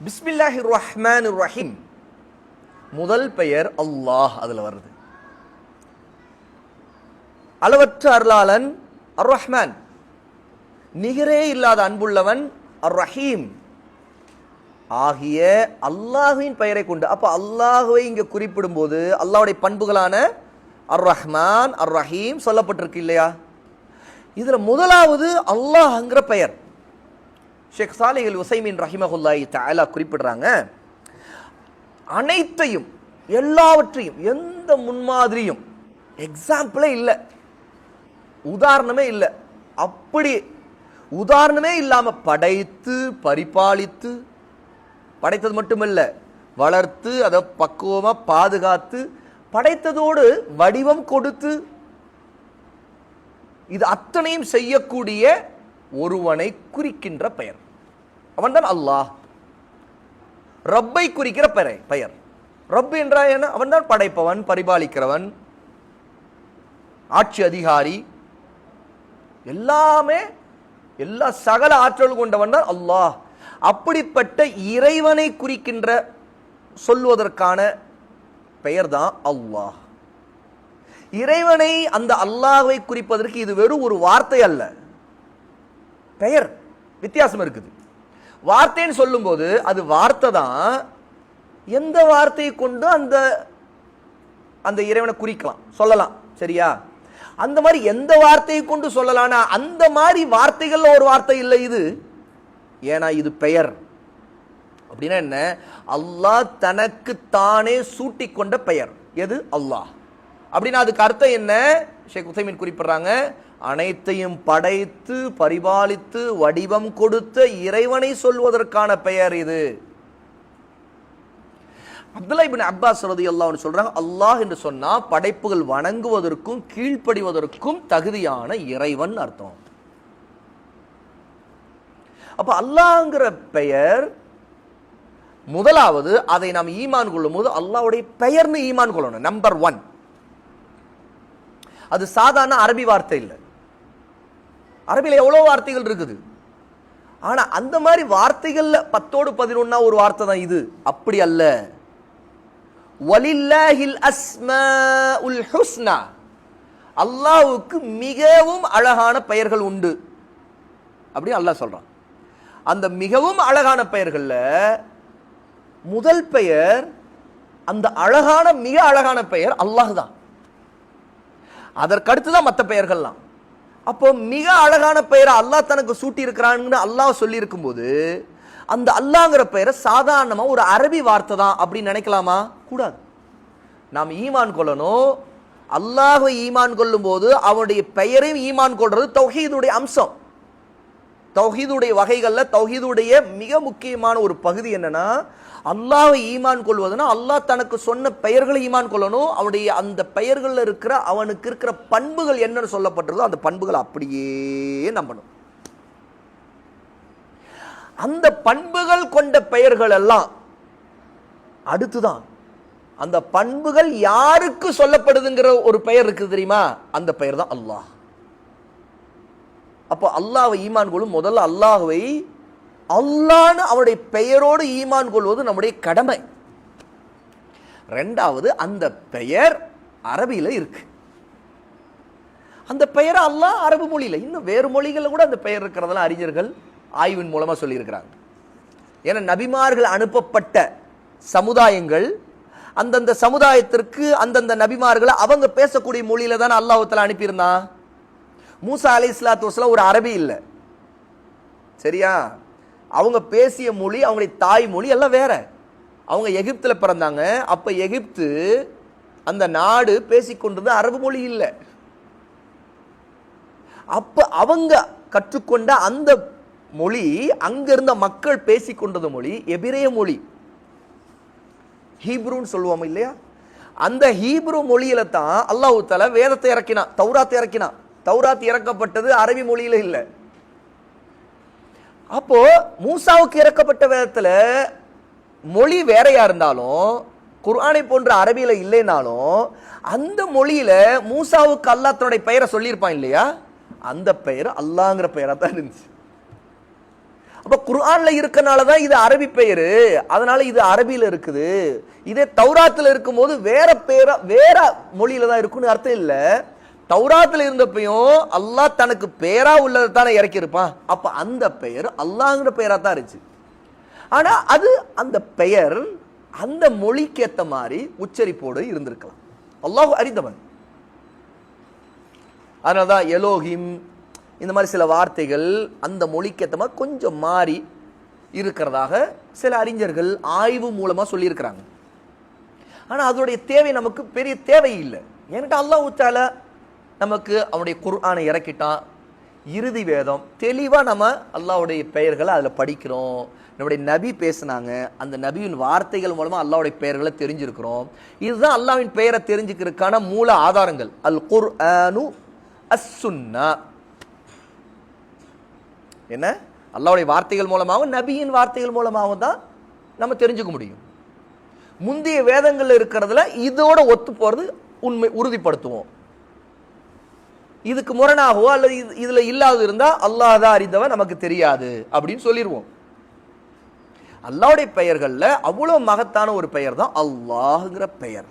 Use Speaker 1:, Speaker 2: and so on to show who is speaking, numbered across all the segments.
Speaker 1: பிஸ்மில்லாஹி ரஹ்மான் ரஹீம் முதல் பெயர் அல்லாஹ் அதில் வருது. அளவற்ற அருளாளன் அர் ரஹ்மான் நிகரே இல்லாத அன்புள்ளவன் அர் ரஹீம் ஆகிய அல்லாஹுவின் பெயரை கொண்டு அப்போ அல்லாஹுவை இங்கே குறிப்பிடும்போது அல்லாவுடைய பண்புகளான அர் ரஹ்மான் அர் ரஹீம் சொல்லப்பட்டிருக்கு இல்லையா? இதில் முதலாவது அல்லாஹ்ங்கிற பெயர். ஷேக் சாலிஹல் உசைமின் ரஹிமஹுல்லாஹி தாலா குறிப்பிடுறாங்க அனைத்தையும் எல்லாவற்றையும் எந்த முன்மாதிரியும் எக்ஸாம்பிளே இல்லை. உதாரணமே இல்லை. அப்படி உதாரணமே இல்லாமல் படைத்து பரிபாலித்து படைத்தது மட்டுமல்ல வளர்த்து அதை பக்குவமாக பாதுகாத்து படைத்ததோடு வடிவம் கொடுத்து இது அத்தனையும் செய்யக்கூடிய ஒருவனை குறிக்கின்ற பெயர். அவன்தான் அல்லாஹ். ரப்பை குறிக்கிற பெயர் பெயர். ரப் என்றால் என்ன? அவன்தான் படைப்பவன் பரிபாலிக்கிறவன் ஆட்சி அதிகாரி. எல்லாமே எல்லா சகல ஆற்றல் கொண்டவன் தான் அல்லாஹ். அப்படிப்பட்ட இறைவனை குறிக்கின்ற சொல்வதற்கான பெயர் தான் அல்லாஹ். இறைவனை அந்த அல்லாஹை குறிப்பதற்கு இது வெறும் ஒரு வார்த்தை அல்ல. பெயர் வித்தியாசம் இருக்குது. வார்த்தைன்னு சொல்லும்போது அது வார்த்தை தான் எந்த வார்த்தையை கொண்டு அந்த அந்த இறைவனை குறிக்கலாம். சொல்லலாம். சரியா? அந்த மாதிரி எந்த வார்த்தையை கொண்டு சொல்லலாம்னா அந்த மாதிரி வார்த்தைகள்ல ஒரு வார்த்தை இல்லை இது. ஏன்னா இது பெயர். அப்படின்னா என்ன? அல்லாஹ் தனக்கு தானே சூட்டி கொண்ட பெயர். எது? அல்லாஹ். அப்படின்னா அதுக்கு அர்த்தம் என்ன? ஷேக் உசைமின் குறிப்பிடுறாங்க அனைத்தையும் படைத்து பரிபாலித்து வடிவம் கொடுத்த இறைவனை சொல்வதற்கான பெயர் இது. அப்துல்லா இபின் அப்பாஸ் ரதி அல்லாஹ்னு சொல்றாங்க அல்லாஹ் என்று சொன்னா படைப்புகள் வணங்குவதற்கும் கீழ்ப்படிவதற்கும் தகுதியான இறைவன் அர்த்தம். அப்ப அல்லாஹ்ங்கிற பெயர் முதலாவது அதை நாம் ஈமான் கொள்ளும் போது அல்லாஹ்வுடைய பெயர்னு ஈமான் கொள்ளணும் நம்பர் ஒன் அது சாதாரண அரபி வார்த்தை இல்லை. அரபியில் எவ்வளவு வார்த்தைகள் இருக்குது? ஆனா அந்த மாதிரி வார்த்தைகள்ல பத்தோடு பதினொன்னா ஒரு வார்த்தை தான் இது. அப்படி அல்ல. வலில்லாஹில் அஸ்மாஉல் ஹுஸ்னா அல்லாவுக்கு மிகவும் அழகான பெயர்கள் உண்டு. அப்படி அல்லாஹ் சொல்றான். அந்த மிகவும் அழகான பெயர்கள்ல முதல் பெயர் அந்த அழகான மிக அழகான பெயர் அல்லாஹ் தான். அதற்கடுத்து தான் மற்ற பெயர்கள்லாம். அப்போ மிக அழகான பெயரை அல்லாஹ் தனக்கு சூட்டி இருக்கிறான்னு அல்லாஹ் சொல்லியிருக்கும் போது அந்த அல்லாங்கிற பெயரை சாதாரணமாக ஒரு அரபி வார்த்தை தான் அப்படின்னு நினைக்கலாமா? கூடாது. நாம் ஈமான் கொள்ளணும். அல்லாஹை ஈமான் கொள்ளும் போது அவனுடைய பெயரையும் ஈமான் கொள்றது தொகையினுடைய அம்சம். தௌஹீதுடைய வகைகளில் தௌஹீதுடைய மிக முக்கியமான ஒரு பகுதி என்னன்னா அல்லாவை ஈமான் கொள்வதுனா அல்லாஹ் தனக்கு சொன்ன பெயர்களை ஈமான் கொள்ளணும். அவனுடைய அந்த பெயர்களில் இருக்கிற அவனுக்கு இருக்கிற பண்புகள் என்னன்னு சொல்லப்பட்டிருக்கோ அந்த பண்புகள் அப்படியே நம்பணும். அந்த பண்புகள் கொண்ட பெயர்கள் எல்லாம் அடுத்துதான். அந்த பண்புகள் யாருக்கு சொல்லப்படுதுங்கிற ஒரு பெயர் இருக்குது தெரியுமா? அந்த பெயர் தான் அல்லாஹ். அப்போ அல்லாவை ஈமான் கொள்ளும் முதல்ல அல்லாஹுவை அல்லான்னு அவருடைய பெயரோடு ஈமான் கொள்வது நம்முடைய கடமை. ரெண்டாவது அந்த பெயர் அரபியில் இருக்கு. அந்த பெயர் அல்லாஹ் அரபு மொழியில இன்னும் வேறு மொழிகளில் கூட அந்த பெயர் இருக்கிறதெல்லாம் அறிஞர்கள் ஆய்வின் மூலமா சொல்லியிருக்கிறாங்க. ஏன்னா நபிமார்கள் அனுப்பப்பட்ட சமுதாயங்கள் அந்தந்த சமுதாயத்திற்கு அந்தந்த நபிமார்களை அவங்க பேசக்கூடிய மொழியில தான் அல்லாஹத்தில் அனுப்பியிருந்தான். மூசா அலி இஸ்லாத்து வஸ்லாம் ஒரு அரபி இல்லை. சரியா? அவங்க பேசிய மொழி அவங்களுடைய தாய் மொழி எல்லாம் வேற. அவங்க எகிப்தில் பிறந்தாங்க. அப்போ எகிப்து அந்த நாடு பேசிக்கொண்டது அரபு மொழி இல்லை. அப்போ அவங்க கற்றுக்கொண்ட அந்த மொழி அங்கிருந்த மக்கள் பேசிக்கொண்டது மொழி எபிரேய மொழி. ஹீப்ரூன்னு சொல்லுவோம் இல்லையா? அந்த ஹீப்ரு மொழியில தான் அல்லாஹ் தலா வேதத்தை இறக்கினான் தௌராத்தை இறக்கினான். தௌராத் இறக்கப்பட்டது அரபி மொழியில இல்லை. அப்போ மூசாவுக்கு இறக்கப்பட்ட விதத்தில் மொழி வேறையா இருந்தாலும் குர்ஆனை போன்ற அரபியில் இல்லைனாலும் அந்த மொழியில மூசாவுக்கு அல்லாஹ் தன்னுடைய பெயரை சொல்லியிருப்பான் இல்லையா? அந்த பெயர் அல்லாங்கிற பெயரா தான் இருந்துச்சு. அப்ப குர்ஆன்ல இருக்கனால தான் இது அரபி பெயர். அதனால இது அரபியில இருக்குது. இதே தௌராத்தில் இருக்கும்போது வேற பேரா வேற மொழியில தான் இருக்குன்னு அர்த்தம் இல்லை. தௌராத்துல இருந்தப்பையும் அல்லாஹ் தனக்கு பேரா உள்ளதை தானே இறக்கி இருப்பான் அந்த பெயர் அல்லாங்கிற பெயராக தான் இருந்துச்சு. ஆனால் அது அந்த பெயர் அந்த மொழிக்கேற்ற மாதிரி உச்சரிப்போடு இருந்திருக்கலாம். அல்லாஹ் அறிந்தவன். அதனால தான் எலோஹிம் இந்த மாதிரி சில வார்த்தைகள் அந்த மொழிக்கேற்ற மாதிரி கொஞ்சம் மாறி இருக்கிறதாக சில அறிஞர்கள் ஆய்வு மூலமாக சொல்லியிருக்கிறாங்க. ஆனால் அதோடைய தேவை நமக்கு பெரிய தேவை இல்லை. என்கிட்ட அல்லாஹ் உச்சால நமக்கு அவனுடைய குர்ஆனை இறக்கிட்டான் இறுதி வேதம் தெளிவாக நம்ம அல்லாஹ்வுடைய பெயர்களை அதில் படிக்கிறோம். நம்முடைய நபி பேசுனாங்க அந்த நபியின் வார்த்தைகள் மூலமாக அல்லாவுடைய பெயர்களை தெரிஞ்சிருக்கிறோம். இதுதான் அல்லாவின் பெயரை தெரிஞ்சுக்கிறதுக்கான மூல ஆதாரங்கள். அல் குர் அனு அஸ்ஸுன்னா என்ன? அல்லாஹ்வுடைய வார்த்தைகள் மூலமாகவும் நபியின் வார்த்தைகள் மூலமாகவும் தான் நம்ம தெரிஞ்சுக்க முடியும். முந்தைய வேதங்கள் இருக்கிறதுல இதோட ஒத்து போகிறது உண்மை உறுதிப்படுத்துவோம். இதுக்கு முரணாகவோ அல்லது இது- இதுல இல்லாத இருந்தா அல்லாஹ் தான் அறிந்தவன் நமக்கு தெரியாது அப்படின்னு சொல்லிடுவோம் அல்லாவுடைய பெயர்கள்ல அவ்வளவு மகத்தான ஒரு பெயர் தான் அல்லாஹுங்கிற பெயர்.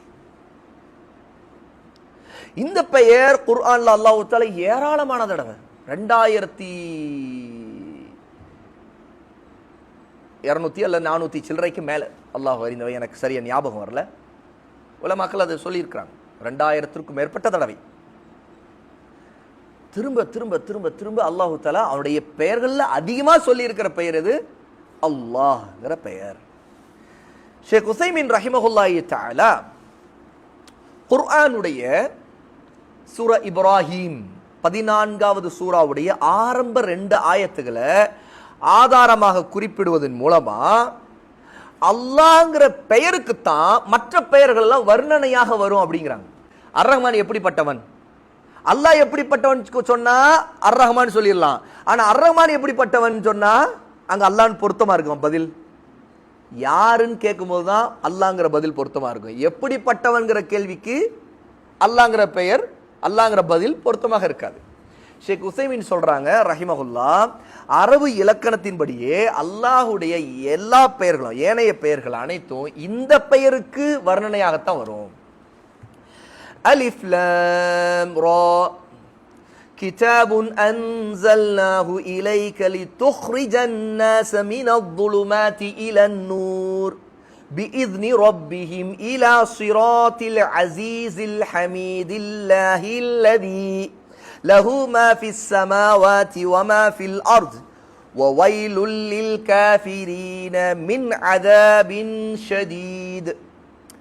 Speaker 1: இந்த பெயர் குர்ஆன்ல அல்லாஹ் தால ஏராளமான தடவை ரெண்டாயிரத்தி இரநூத்தி அல்ல நானூத்தி சில்லறைக்கு மேல அல்லாஹ் அறிந்தவன். எனக்கு சரியா ஞாபகம் வரல. உலமாக்கள் அதை சொல்லியிருக்கிறாங்க. ரெண்டாயிரத்திற்கும் மேற்பட்ட தடவை. திரும்ப திரும்ப திரும்ப திரும்ப அல்லாஹு தலா அவனுடைய பெயர்களில் அதிகமாக சொல்லியிருக்கிற பெயர் எது? அல்லாஹ்ங்கிற பெயர். ஷேக் உசைமின் ரஹிமஹுல்லாயி தாலா குர்ஆனுடைய சூரா இப்ராஹிம் பதினான்காவது சூறாவுடைய ஆரம்ப ரெண்டு ஆயத்துகளை ஆதாரமாக குறிப்பிடுவதன் மூலமா அல்லாங்கிற பெயருக்குத்தான் மற்ற பெயர்கள் எல்லாம் வர்ணனையாக வரும் அப்படிங்கிறாங்க. அர் ரஹ்மான் எப்படிப்பட்டவன்? அல்லாஹ் எப்படிப்பட்டவன் சொன்னா அர் ரஹ்மான் சொல்லிடலாம். ஆனா அர் ரஹ்மான் எப்படிப்பட்டவன் சொன்னா அங்க அல்லாஹ்னு பொருத்தமா இருக்கும் பதில்? யாருன்னு கேட்கும்போது தான் அல்லாங்கிற பதில் பொருத்தமா இருக்கும். எப்படிப்பட்டவன்கிற கேள்விக்கு அல்லாங்கிற பெயர் அல்லாங்கிற பதில் பொருத்தமாக இருக்காது. ஷேக் உசைமின் சொல்றாங்க ரஹிமகுல்லா அரபு இலக்கணத்தின்படியே அல்லாஹுடைய எல்லா பெயர்களும் ஏனைய பெயர்கள் அனைத்தும் இந்த பெயருக்கு வர்ணனையாகத்தான் வரும். அலிஃப் லாம் ரா كتاب أنزلناه إليك لتخرج الناس من الظلمات إلى النور بإذن ربهم إلى صراط العزيز الحميد الله الذي له ما في السماوات وما في الأرض وويل للكافرين من عذاب شديد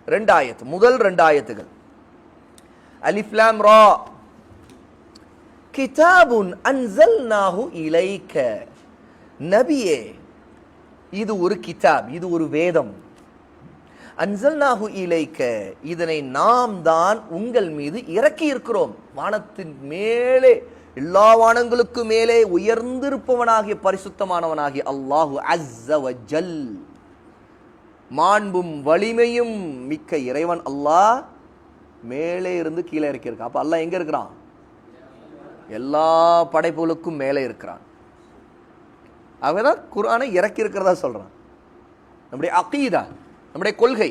Speaker 1: رنداية முதல் ரெண்டாயத்துகள் அலிஃப் லாம் ரா. கிதாபுன் அன்சல்நாஹு இலைக்க. நபியே இது ஒரு கிதாப் இது ஒரு வேதம். அன்சல்நாஹு இலைக்க இதனை நாம் தான் உங்கள் மீது இறக்கி இருக்கிறோம். வானத்தின் மேலே எல்லா வானங்களுக்கு மேலே உயர்ந்திருப்பவனாகிய பரிசுத்தமானவனாகிய அல்லாஹு அஸ்ஸ ஜல் மாண்பும் வலிமையும் மிக்க இறைவன் அல்லாஹ். மேலே இருந்து கீழே இறக்கியிருக்கான். அப்போ அல்லாஹ் எங்க இருக்கிறான்? எல்லா படைப்புகளுக்கும் மேலே இருக்கிறான். அவன் தான் குரானை இறக்கி இருக்கிறதா சொல்றான். நம்முடைய அக்கீதா நம்முடைய கொள்கை.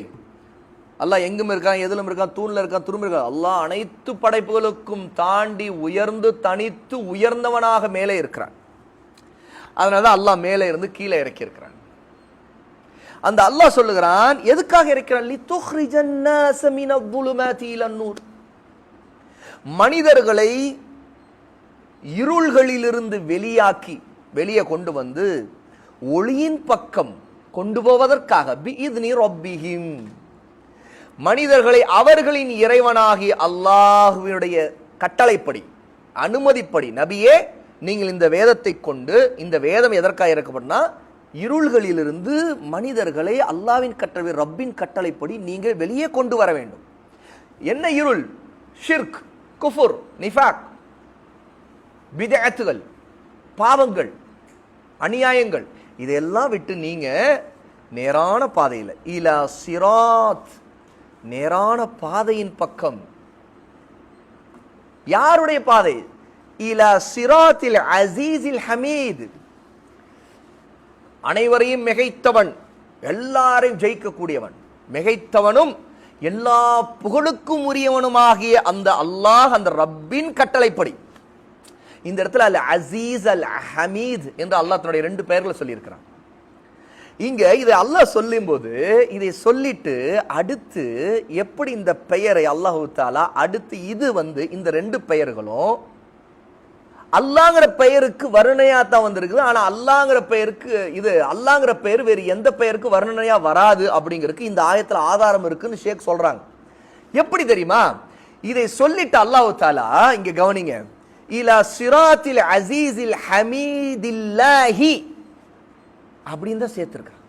Speaker 1: அல்லாஹ் எங்கும் இருக்கான் எதிலும் இருக்கான் தூண்ல இருக்கான் துரும்பு இருக்கான். அல்லாஹ் அனைத்து படைப்புகளுக்கும் தாண்டி உயர்ந்து தனித்து உயர்ந்தவனாக மேலே இருக்கிறான். அதனால தான் அல்லாஹ் மேலே இருந்து கீழே இறக்கி இருக்கிறான் அந்த அல்லாஹ் சொல்லுகிறான் எதுக்காக இருக்கிறான் மனிதர்களை இருள்களிலிருந்து வெளியாக்கி வெளியே கொண்டு வந்து ஒளியின் பக்கம் கொண்டு போவதற்காக மனிதர்களை அவர்களின் இறைவனாகி அல்லாஹுவினுடைய கட்டளைப்படி அனுமதிப்படி நபியே நீங்கள் இந்த வேதத்தை கொண்டு இந்த வேதம் எதற்காக இறக்கப்படனா இருள்களிலிருந்து மனிதர்களை அல்லாவின் கட்டளை ரப்பின் கட்டளைப்படி நீங்கள் வெளியே கொண்டு வர வேண்டும். என்ன இருள்? ஷிர்க் குஃபுர் நிஃபாக் பிதஅத்துகள் பாவங்கள் அநியாயங்கள். இதெல்லாம் விட்டு நீங்கள் நேரான பாதையில் இலா சிராத் நேரான பாதையின் பக்கம். யாருடைய பாதை? இலா சிராத்தில் அசீஸில் ஹமீது. அனைவரையும் மிகைத்தவன். எல்லாரையும் ஜெயிக்கக்கூடியவன். மிகைத்தவனும் எல்லா புகழுக்கும் உரியவனுமாகிய அந்த அல்லாஹ் அந்த ரப்பின் கட்டளைப்படி. இந்த இடத்துல அல் அசீஸ் அல் ஹமீத் என்று அல்லாஹ் தன்னுடைய ரெண்டு பெயர்களை சொல்லியிருக்கிறான். இங்க இதை அல்லாஹ் சொல்லும்போது இதை சொல்லிட்டு அடுத்து எப்படி இந்த பெயரை அல்லாஹு தாலா அடுத்து இது வந்து இந்த ரெண்டு பெயர்களும் அல்லாங்கிற பெயருக்கு வர்ணனையா தான் வந்திருக்குது. ஆனா அல்லாங்கிற பெயருக்கு இது அல்லாங்கிற பெயர் வேறு எந்த பெயருக்கு வர்ணனையா வராது அப்படிங்கிறதுக்கு இந்த ஆயத்துல ஆதாரம் இருக்குன்னு ஷேக் சொல்றாங்க. எப்படி தெரியுமா? இதை சொல்லிட்டு அல்லாஹு தாலா இங்க கவனிங்க. இலா சிராத்தில் அசீஸில் ஹமீதில்லாஹி அப்படின்னு தான் சேர்த்திருக்கான்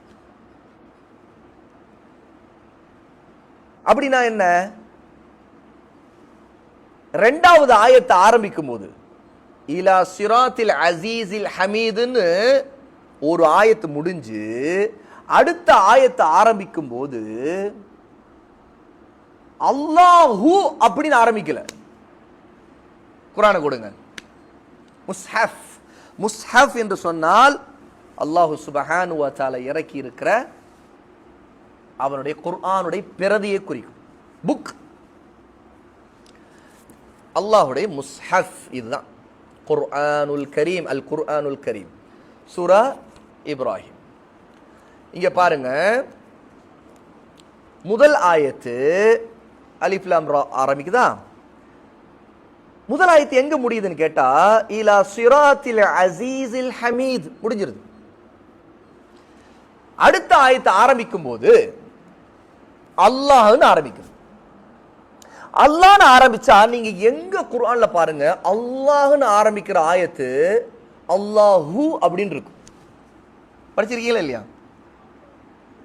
Speaker 1: அப்படின்னா என்ன? ரெண்டாவது ஆயத்தை ஆரம்பிக்கும் போது இலா சிராத்தில் அசீஸில் ஹமீதுன்னு ஒரு ஆயத்து முடிஞ்சு அடுத்த ஆயத்தை ஆரம்பிக்கும் போது அல்லாஹு அப்படின்னு ஆரம்பிக்கல. குரானை கொடுங்க. முஸ்ஹப் முஸ்ஹப் என்று சொன்னால் அல்லாஹு சுபஹானு வாத்தால இறக்கி இருக்கிற அவனுடைய குர்ஆனுடைய பிரதியை குறிக்கும். புக். அல்லாஹுடைய முஸ்ஹப் இதுதான். குர்ஆனுல் கரீம் அல் குர்ஆனுல் கரீம் சூரா இப்ராஹிம் இங்க பாருங்க. முதல் ஆயத்து அலிஃப்லாம் ஆரம்பிக்குதா? முதல் ஆயத்து எங்க முடியுதுன்னு கேட்டா இலா சிராத்தில் அசீஸில் ஹமீத். முடிஞ்சிருது. அடுத்த ஆயத்தை ஆரம்பிக்கும் போது அல்லாஹ்னு ஆரம்பிக்குது. அல்லாஹ்னு ஆரம்பிச்சா நீங்க எங்க குரான்ல பாருங்க அல்லாஹ்னு ஆரம்பிக்கிற ஆயத்து அல்லாஹு அப்படின்னு இருக்கும். படிச்சிருக்கீங்களா இல்லையா?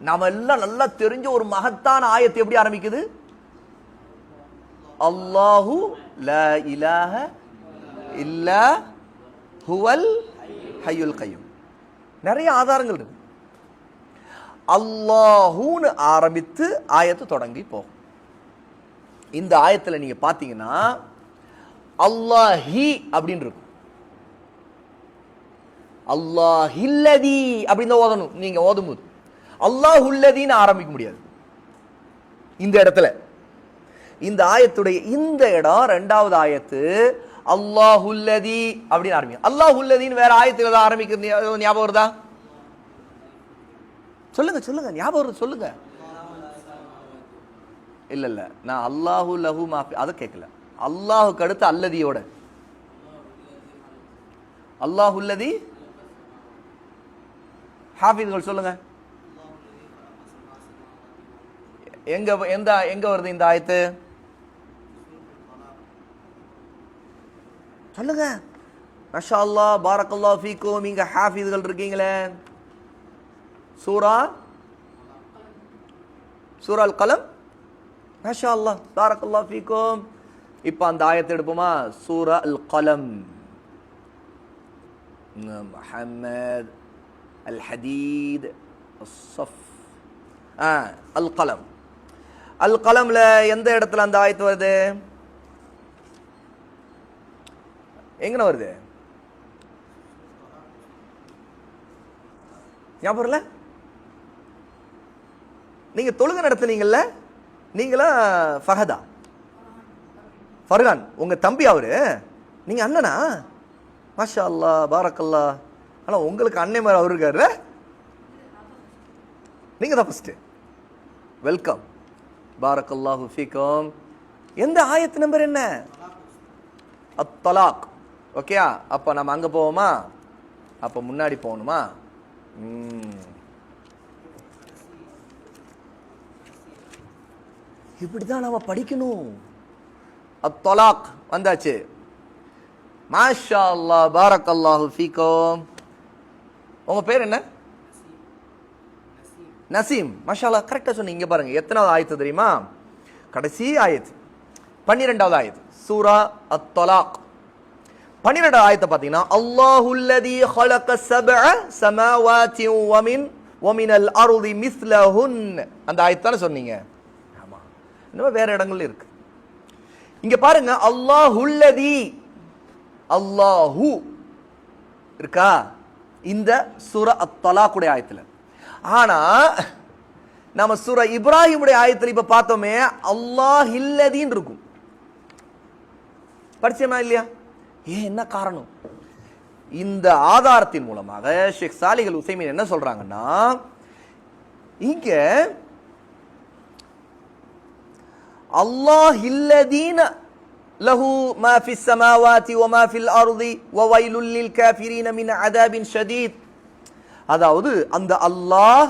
Speaker 1: நாம எல்லாம் நல்லா தெரிஞ்ச ஒரு மகத்தான ஆயத்து எப்படி ஆரம்பிக்குது? அல்லாஹு ல இலாஹ இல்ல ஹுவல் ஹையுல் கய்யூம் நிறைய ஆதாரங்கள் இருக்கு. அல்லாஹூன்னு ஆரம்பித்து ஆயத்து தொடங்கி போகும். இந்த ஆயத்துல நீங்க பார்த்தீங்கன்னா அல்லாஹி அப்படின்னு இருக்கும். அல்லாஹில்லதி அப்படின்னு தான் ஓதணும். நீங்க ஓதும்போது. அல்லாஹுல்லதின்னு ஆரம்பிக்க முடியாது. இந்த இடத்துல. இந்த ஆயத்துடைய இந்த இடம் ரெண்டாவது ஆயத்து அல்லாஹுல்லதி அப்படின்னு ஆரம்பிக்கும். அல்லாஹுல்லதின்னு வேற ஆயத்தில் தான் ஆரம்பிக்கிறது ஞாபகம் வருதா? சொல்லுங்க சொல்லுங்க. ஞாபகம் வருது சொல்லுங்க. இல்ல இல்ல நான் அல்லாஹு லஹு மாஃபி அதை கேட்கல அல்லாஹுக்கு அடுத்து அல்லதியோட. அல்லாஹுல்லதி ஹாஃபிதுகள் சொல்லுங்க. எங்க எந்த எங்க வருது இந்த ஆயத்து? சொல்லுங்க. மஷா அல்லாஹ் பாரக்கல்லா ஃபீக்கும். இங்க ஹாஃபிதுகள் இருக்கீங்களே. சூரா? சூரா அல் கலம் மஷா அல்லாஹ் பாரக்கல்லாஹ் ஃபீக்கும் இப்போ அந்த ஆயத்தை எடுப்போமா சூரா அல் கலம் முஹம்மத் அல் ஹதீத் الصف ஆ அல் கலம் அல் கலம்ல எந்த இடத்துல அந்த ஆயத்து வருது எங்கன வருது ஞாபகம் இல்ல நீங்க தொழுகை நடத்துனீங்கல்ல நீங்களா ஃபஹதா? ஃபர்கான் உங்கள் தம்பி அவர்? நீங்கள் அண்ணனா? மாஷா அல்லா பாரக்கல்லா ஆனால் உங்களுக்கு அண்ணன் மாதிரி அவர் இருக்காரு நீங்கள் தான் ஃபஸ்ட்டு வெல்கம் பாரக்கல்லா ஹுஃபிகம் எந்த ஆயத்து நம்பர் என்ன? அத்தலாக். ஓகேயா அப்போ நம்ம அங்கே போவோமா? அப்போ முன்னாடி போகணுமா? இப்படி தான் நாம் படிக்கணும். அத்தொலாக் வந்தாச்சு. மாஷா அல்லா பாரக் அல்லாஹு ஃபீகோம் உங்கள் பேர் என்ன? நசீம். மஷாலா கரெக்டாக சொன்னீங்க. இங்கே பாருங்கள் எத்தனாவது ஆயத்து தெரியுமா? கடைசி ஆயத்து. பன்னிரெண்டாவது ஆயத்து. சூரா அத்தொலாக். பன்னிரெண்டாவது ஆயத்தை பார்த்தீங்கன்னா அல்லாஹுல்லதி ஹலக சப சமாவாத்தி ஒமின் ஒமினல் அருதி மிஸ்லஹுன். அந்த ஆயத்தான சொன்னீங்க. ஆமா வேற இடங்கள்ல இருக்கு. இங்க பாருங்க அல்லாஹுல்லதி அல்லாஹு இருக்கா? இந்த சூர அத்தலாக்குடைய ஆயத்தில். ஆனா நம்ம சுர இப்ராஹிமுடைய ஆயத்தில் இப்ப பார்த்தோமே அல்லாஹ் இல்லதின்னு இருக்கும். படிச்சோமா இல்லையா? ஏன் என்ன காரணம்? இந்த ஆதாரத்தின் மூலமாக ஷேக் சாலிகள் உசைமீன் என்ன சொல்றாங்கன்னா இங்க அல்லாஹ் இல்லதீன லஹு மா ஃபிஸ் ஸமாவாதி வ மா ஃபில் அர்தி வ வைலுல் லில் காஃபிரீன மின் அதாபின் ஷதீத். அதாவது அந்த அல்லாஹ்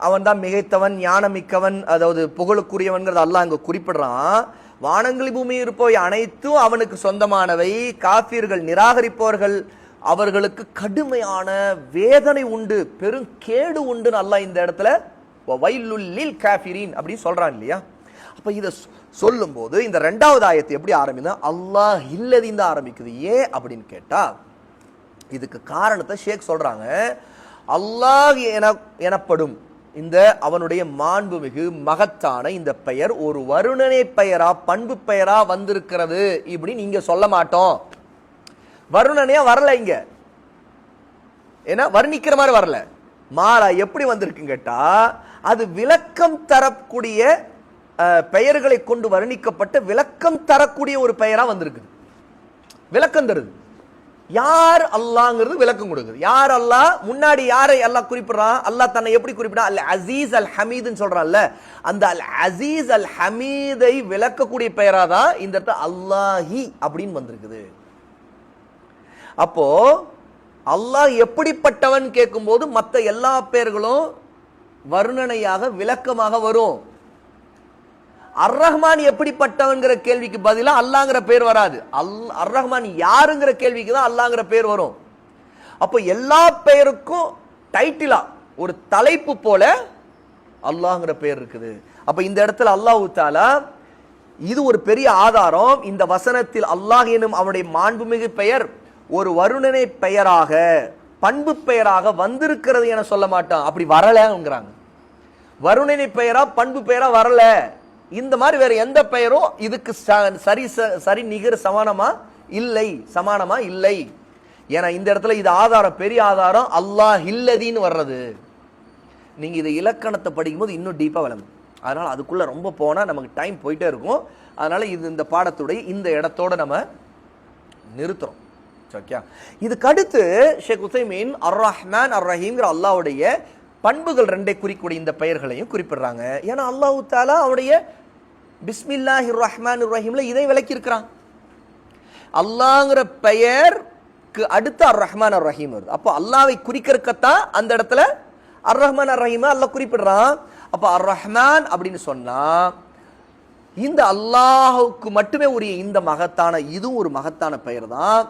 Speaker 1: அவன் தான் மிகைத்தவன் ஞானமிக்கவன் அதாவது புகழுக்குரியவன்கிறது அல்லாஹ் அங்கே குறிப்பிடுறான். வானங்களி பூமி இருப்பவை அனைத்தும் அவனுக்கு சொந்தமானவை. காஃபியர்கள் நிராகரிப்பவர்கள் அவர்களுக்கு கடுமையான வேதனை உண்டு பெரும் கேடு உண்டுன்னு அல்லாஹ் இந்த இடத்துல வைலுல்லில் காஃபிரீன் அப்படின்னு சொல்கிறான் இல்லையா? அப்ப இதை சொல்லும்போது இந்த ரெண்டாவது ஆயத்தை எப்படி ஆரம்பிக்குது அல்லாஹ் இல்லதின்னு ஆரம்பிக்குது. ஏன் அப்படின்னு கேட்டா இதுக்கு காரணத்தை ஷேக் சொல்றாங்க. அல்லாஹ் என எனப்படும் இந்த அவனுடைய மாண்புமிகு மகத்தான இந்த பெயர் ஒரு வருணனை பெயரா பண்பு பெயரா வந்திருக்கிறது இப்படி நீங்க சொல்ல மாட்டோம். வருணனையா வரல இங்க. ஏன்னா வர்ணிக்கிற மாதிரி வரல. மாலா எப்படி வந்திருக்குன்னு கேட்டா அது விளக்கம் தரக்கூடிய பெயர்களை கொண்டு வர்ணிக்கப்பட்ட விளக்கம் தரக்கூடிய ஒரு பெயரா வந்திருக்குது. விளக்கம் தருது. யார் அல்லாங்கிறது விளக்கம் கொடுக்குது. யார் அல்லாஹ்? முன்னாடி யாரை அல்லாஹ் குறிப்பிடுறான் அல்லாஹ் தன்னை எப்படி குறிப்பிடா அல் அசீஸ் அல் ஹமீதுன்னு சொல்றான்ல. அந்த அல் அசீஸ் அல் ஹமீதை விளக்கக்கூடிய பெயரா தான் இந்த இடத்துல அல்லாஹி அப்படின்னு வந்திருக்குது. அப்போ அல்லாஹ் எப்படிப்பட்டவன் கேட்கும்போது மற்ற எல்லா பெயர்களும் வர்ணனையாக விளக்கமாக வரும். அர் ரஹ்மான் எப்படிப்பட்டவன்கிற கேள்விக்கு பதிலாக அல்லாங்கிற பேர் வராது. அல் அர் ரஹ்மான் யாருங்கிற கேள்விக்கு தான் அல்லாங்கிற பேர் வரும். அப்போ எல்லா பெயருக்கும் டைட்டிலா ஒரு தலைப்பு போல அல்லாங்கிற பேர் இருக்குது. அப்போ இந்த இடத்துல அல்லாஹ் தாலா இது ஒரு பெரிய ஆதாரம். இந்த வசனத்தில் அல்லாஹ் எனும் அவனுடைய மாண்புமிகு பெயர் ஒரு வருணனை பெயராக பண்பு பெயராக வந்திருக்கிறது என சொல்ல மாட்டோம் அப்படி வரலங்கிறாங்க. வருணினி பெயரா பண்பு பெயரா வரல. இந்த மாதிரி வேற எந்த பெயரும் இதுக்கு ச- சரி ச- சரி நிகர் சமானமா? இல்லை. சமானமா? இல்லை. ஏன்னா இந்த இடத்துல இது ஆதாரம் பெரிய ஆதாரம் அல்லாஹ் இல்லதின்னு வர்றது. நீங்க இது இலக்கணத்தை படிக்கும்போது இன்னும் டீப்பா விளங்கும் அதனால அதுக்குள்ள ரொம்ப போனா நமக்கு டைம் போயிட்டே இருக்கும். அதனால இது இந்த பாடத்துடைய இந்த இடத்தோட நம்ம நிறுத்துறோம். ஓகே இதுக்கு அடுத்து ஷேக் உசைமீன் அர் ரஹ்மான் அர் ரஹீம்ங்கிற அல்லாவுடைய பண்புகள் ரெண்டை குறிக்கூடிய இந்த பெயர்களையும் குறிப்பிடுறாங்க. ஏன்னா அல்லாஹ் தாலா அவருடைய பிஸ்மில்லாஹிர் ரஹ்மான் ரஹீம்ல இதை விளக்கி இருக்கிறான் அல்லாங்கிற பெயருக்கு அடுத்து அர் ரஹ்மான் அர் ரஹீம் வருது. அப்போ அல்லாவை குறிக்கிறக்கத்தான் அந்த இடத்துல அர் ரஹ்மான் அர் ரஹீம் அல்லாஹ் குறிப்பிடுறான். அப்போ அர் ரஹ்மான் அப்படின்னு சொன்னா இந்த அல்லாஹுக்கு மட்டுமே உரிய இந்த மகத்தான இதுவும் ஒரு மகத்தான பெயர் தான்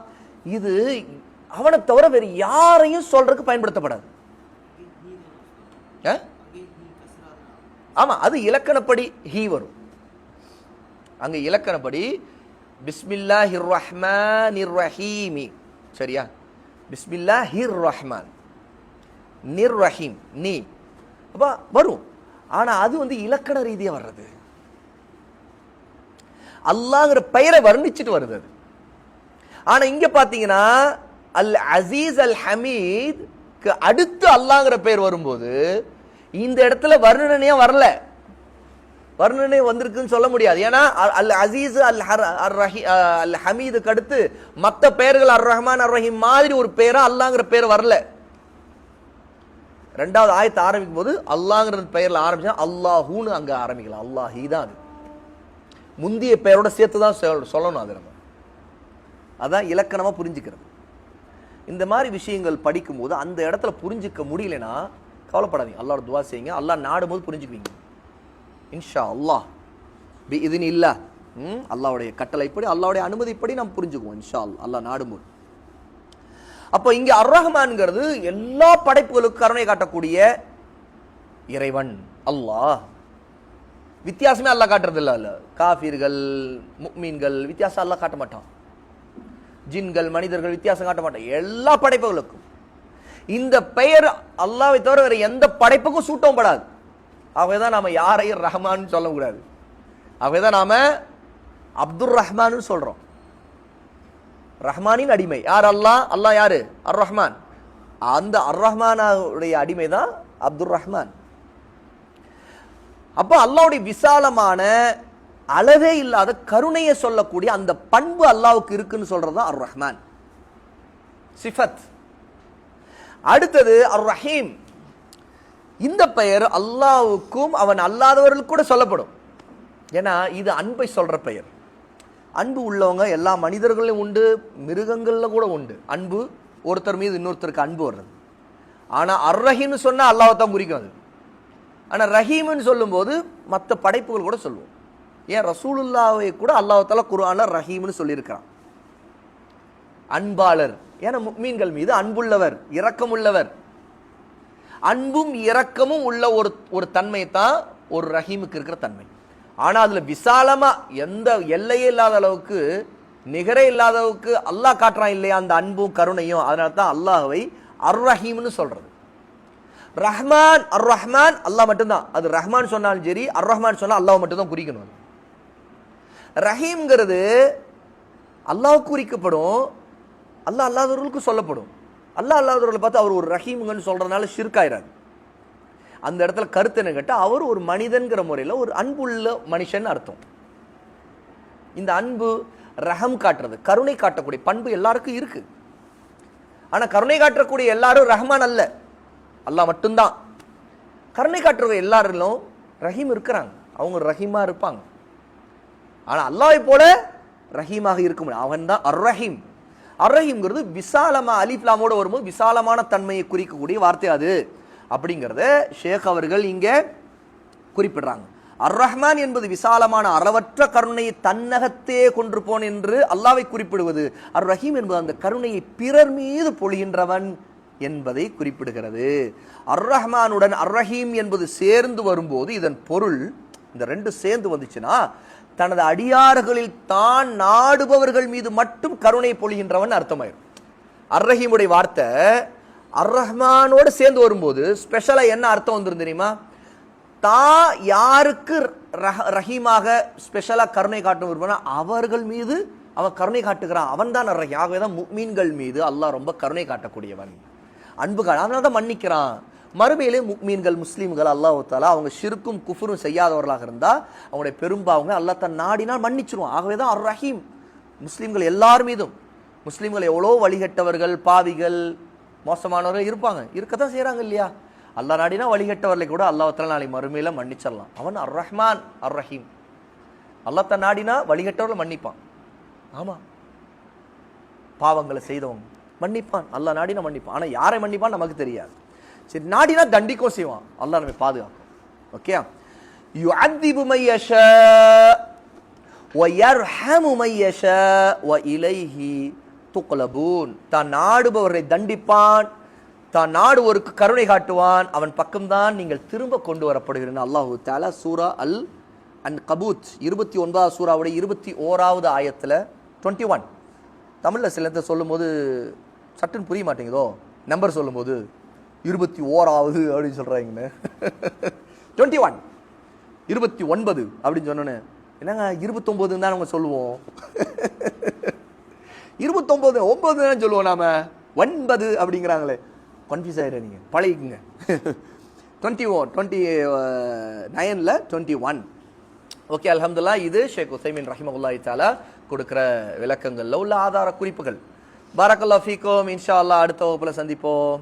Speaker 1: இது அவனை தவிர வேறு யாரையும் சொல்றதுக்கு பயன்படுத்தப்படாது. ஆ? ஆமா அது இலக்கணப்படி ஹீ வரும். அங்க இலக்கணப்படி பிஸ்மில்லா பிஸ்மில்லாஹிர் ரஹ்மானிர் ரஹீமி சரியா? பிஸ்மில்லா ஹிர் ரஹ்மான் நிர் ரஹீம் நீ. அப்ப வரும். ஆனா அது வந்து இலக்கண ரீதியா வர்றது. அல்லாங்கிற பெயரை வர்ணிச்சுட்டு வருது அது. ஆனா இங்க பார்த்தீங்கன்னா அல் அசீஸ் அல் ஹமீத் அடுத்து அல்லாங்கிற பெயர் வரும்போது இந்த இடத்துல வர்ணனையே வரல. வர்ணனை வந்திருக்குன்னு சொல்ல முடியாது. ஏன்னா அல்- அசீஸ் அல் ஹர் அர் ரஹி அஹ் அல் ஹமீதுக்கு அடுத்து மற்ற பெயர்கள் அர் ரஹ்மான் அர் ரஹீம் மாதிரி ஒரு பெயரா அல்லாங்கிற பெயர் வரல. ரெண்டாவது ஆயத்தை ஆரம்பிக்கும் போது அல்லாங்கிற பெயரில் ஆரம்பிச்சா அல்லாஹூன்னு அங்க ஆரம்பிக்கலாம். அல்லாஹி தான் அது. முந்திய பெயரோட சேர்த்து தான் சொல்லணும் அது நம்ம. அதான் இலக்கணமாக புரிஞ்சுக்கிறது. இந்த மாதிரி விஷயங்கள் படிக்கும்போது அந்த இடத்துல புரிஞ்சிக்க முடியலனா கவலைப்படாதீங்க. அல்லாட துவா செய்யுங்க. அல்லாஹ் நாடும்போது புரிஞ்சுக்குவீங்க. இன்ஷா அல்லாஹ் பி இதுன்னு இல்லை ம்? அல்லாஹ்வுடைய கட்டளைப்படி அல்லாவுடைய அனுமதிப்படி நாம் புரிஞ்சுக்குவோம். இன்ஷா அல்லாஹ் அல்லாஹ் நாடும்போது. அப்போ இங்கே அர்ரஹ்மான்ங்கிறது எல்லா படைப்புகளுக்கும் கருணை காட்டக்கூடிய இறைவன். அல்லாஹ். வித்தியாசமே அல்லாஹ் காட்டுறது இல்லை காஃபீர்கள் முக்மீன்கள் வித்தியாசம் அல்லாஹ் காட்ட மாட்டான் ஜின்கள் மனிதர்கள் வித்தியாசம் காட்ட மாட்டான் எல்லா படைப்புகளுக்கும். இந்த பெயர் அல்லாவை தவிர வேற எந்த படைப்புக்கும் சூட்டவும் படாது. ஆகவேதான் நாம யாரையும் ரஹ்மான்னு சொல்லக்கூடாது ஆகவேதான் நாம அப்துர் ரஹ்மான்னு சொல்றோம். ரஹ்மானின் அடிமை. யார் அல்லா அல்லாஹ் யாரு? அர் ரஹ்மான் அந்த அர் ரஹ்மானுடைய அடிமை தான் அப்துர் ரஹ்மான். அப்போ அல்லாவுடைய விசாலமான அளவே இல்லாத கருணையை சொல்லக்கூடிய அந்த பண்பு அல்லாவுக்கு இருக்குன்னு சொல்றது அர் ரஹ்மான் சிஃபத். அடுத்தது அர் ரஹீம் இந்த பெயர் அல்லாவுக்கும் அவன் அல்லாதவர்களுக்கு கூட சொல்லப்படும். ஏன்னா இது அன்பை சொல்ற பெயர். அன்பு உள்ளவங்க எல்லா மனிதர்களும் உண்டு மிருகங்களில் கூட உண்டு. அன்பு ஒருத்தர் மீது இன்னொருத்தருக்கு அன்பு வர்றது. ஆனால் அர் ரஹீம்னு சொன்னால் அல்லாஹ் தான் குறிக்கும் அது. ஆனால் ரஹீம்னு சொல்லும்போது மற்ற படைப்புகள் கூட சொல்லுவோம். ஏன் ரசூலுல்லாவை கூட அல்லாஹ் தாலா ரஹீம்னு சொல்லியிருக்கிறான். அன்பாளர். ஏன்னா முக்மீன்கள் மீது அன்புள்ளவர் இரக்கமுள்ளவர். அன்பும் இரக்கமும் உள்ள ஒரு ஒரு தன்மை தான் ஒரு ரஹீமுக்கு இருக்கிற தன்மை. ஆனா அதுல விசாலமா எந்த எல்லையே இல்லாத அளவுக்கு நிகரே இல்லாத அளவுக்கு அல்லாஹ் காட்டுறான் இல்லையா அந்த அன்பும் கருணையும். அதனால தான் அல்லாஹை அர் ரஹீம்னு சொல்றது. ரஹ்மான் அர் ரஹ்மான் அல்லாஹ் மட்டும்தான். அது ரஹ்மான் சொன்னாலும் சரி அர் ரஹ்மான் சொன்னால் அல்லாஹ் மட்டும்தான் குறிக்கணும் ரஹீம்ங்கிறது அல்லாஹ் குறிக்கப்படும் அல்லாஹ் அல்லாதவர்களுக்கு சொல்லப்படும். அல்லாஹ் அல்லாதவர்களை பார்த்து அவர் ஒரு ரஹீம்ங்கன்னு சொல்றதுனால ஷிர்காயிறாரு அந்த இடத்துல கருத்து என்ன கேட்டால் அவர் ஒரு மனிதன்கிற முறையில் ஒரு அன்புள்ள மனுஷன் அர்த்தம். இந்த அன்பு ரஹம் காட்டுறது கருணை காட்டக்கூடிய பண்பு எல்லாருக்கும் இருக்கு. ஆனால் கருணை காட்டக்கூடிய எல்லாரும் ரஹ்மான் அல்ல. அல்லாஹ் மட்டும்தான். கருணை காட்டுறவங்க எல்லாரிலும் ரஹீம் இருக்கிறாங்க. அவங்க ரஹீமா இருப்பாங்க. ஆனால் அல்லாஹ்வை போல ரஹீமாக இருக்க முடியும் அவன் தான் அர் ரஹீம் அர் ரஹீம்ங்கிறது விசாலமா அலிஃப்லாமோட வரும்போது விசாலமான தன்மையை குறிக்கக்கூடிய வார்த்தை அது. அப்படிங்கிறத ஷேக் அவர்கள் இங்கே குறிப்பிடுறாங்க. அர் ரஹ்மான் என்பது விசாலமான அறவற்ற கருணையை தன்னகத்தே கொண்டிருப்போன் என்று அல்லாவை குறிப்பிடுவது. அர் ரஹீம் என்பது அந்த கருணையை பிறர் மீது பொழிகின்றவன் என்பதை குறிப்பிடுகிறது. அர் ரஹ்மானுடன் அர் ரஹீம் என்பது சேர்ந்து வரும்போது இதன் பொருள் இந்த ரெண்டு சேர்ந்து வந்துச்சுன்னா தனது அடியார்களில் தான் நாடுபவர்கள் மீது மட்டும் கருணை பொழிகின்றவன் அர்த்தமாயிரும் அர்ரஹீமுடைய வார்த்தை அர்ரஹ்மானோடு சேர்ந்து வரும்போது ஸ்பெஷலாக என்ன அர்த்தம் வந்துடும் தெரியுமா? தான் யாருக்கு ரஹ- ரஹீமாக ஸ்பெஷலாக கருணை காட்டும் விரும்பினா அவர்கள் மீது அவன் கருணை காட்டுகிறான். அவன் தான் ரஹீம் ஆகவே தான் மீன்கள் மீது அல்லாஹ் ரொம்ப கருணை காட்டக்கூடியவன். அன்பு கா அதனால தான் மன்னிக்கிறான். மறுமையிலே முக்மீன்கள் முஸ்லீம்கள் அல்லாஹ் தாலா அவங்க சிறுக்கும் குஃபரும் செய்யாதவர்களாக இருந்தால் அவங்களுடைய பெரும்பாவங்க அல்லா தன் நாடினால் மன்னிச்சிருவோம் ஆகவே தான் அர் ரஹீம் முஸ்லீம்கள் எல்லார் மீதும். முஸ்லீம்கள் எவ்வளோ வழிகட்டவர்கள் பாவிகள் மோசமானவர்கள் இருப்பாங்க. இருக்க தான் செய்கிறாங்க இல்லையா? அல்லாஹ் நாடினா வழிகட்டவர்களை கூட அல்லாஹத்தில் நாளைக்கு நாளை மன்னிச்சிடலாம். அவன் அர் ரஹ்மான் அர் ரஹீம் அல்லா தன் நாடினா வழிகட்டவர்களை மன்னிப்பான். ஆமாம் பாவங்களை செய்தவங்க மன்னிப்பான். அல்லா நாடினா மன்னிப்பான். ஆனால் யாரை மன்னிப்பான் நமக்கு தெரியாது. சரி நாடினா தண்டிக்கும் செய்வான் அல்லாஹ் நம்மை பாதுகாக்கும் ஓகே யுஅத்திபு மை யஷா وَيَرْحَمُ مَن يَشَاءُ وَإِلَيْهِ துக்லபூன் தான் நாடுபவரை தண்டிப்பான் தான் நாடுவோருக்கு கருணை காட்டுவான் அவன் பக்கம்தான் நீங்கள் திரும்ப கொண்டு வரப்படுகிறீர்கள் அல்லாஹு தாலா சூரா அல் அன் கபூத் இருபத்தி ஒன்பதாவது சூறாவுடைய இருபத்தி ஓராவது ஆயத்துல டுவெண்ட்டி ஒன் தமிழில் சிலத்தை சொல்லும்போது சட்டுன்னு புரிய மாட்டேங்குதோ நம்பர் சொல்லும்போது இருபத்தி ஓராவது அப்படின்னு சொல்கிறாங்கண்ணே டுவெண்ட்டி ஒன் இருபத்தி ஒன்பது அப்படின்னு சொன்னோன்னே என்னங்க இருபத்தொம்போதுன்னு தான் நம்ம சொல்லுவோம். இருபத்தொம்போது ஒம்பது தான் சொல்லுவோம் நாம. ஒன்பது அப்படிங்கிறாங்களே. கன்ஃபியூஸ் ஆயிடுற நீங்கள் பழகிக்குங்க. டுவெண்ட்டி ஒன் டுவெண்ட்டி நைனில் டுவெண்ட்டி ஒன் ஓகே அல்ஹம்துல்லா இது ஷேக் உசைமின் ரஹிமகுல்லா தாலா கொடுக்குற விளக்கங்களில் உள்ள ஆதார குறிப்புகள். பாரக்கல்லா ஃபீக்கோம். இன்ஷா அல்லாஹ் அடுத்த வகுப்பில் சந்திப்போம்.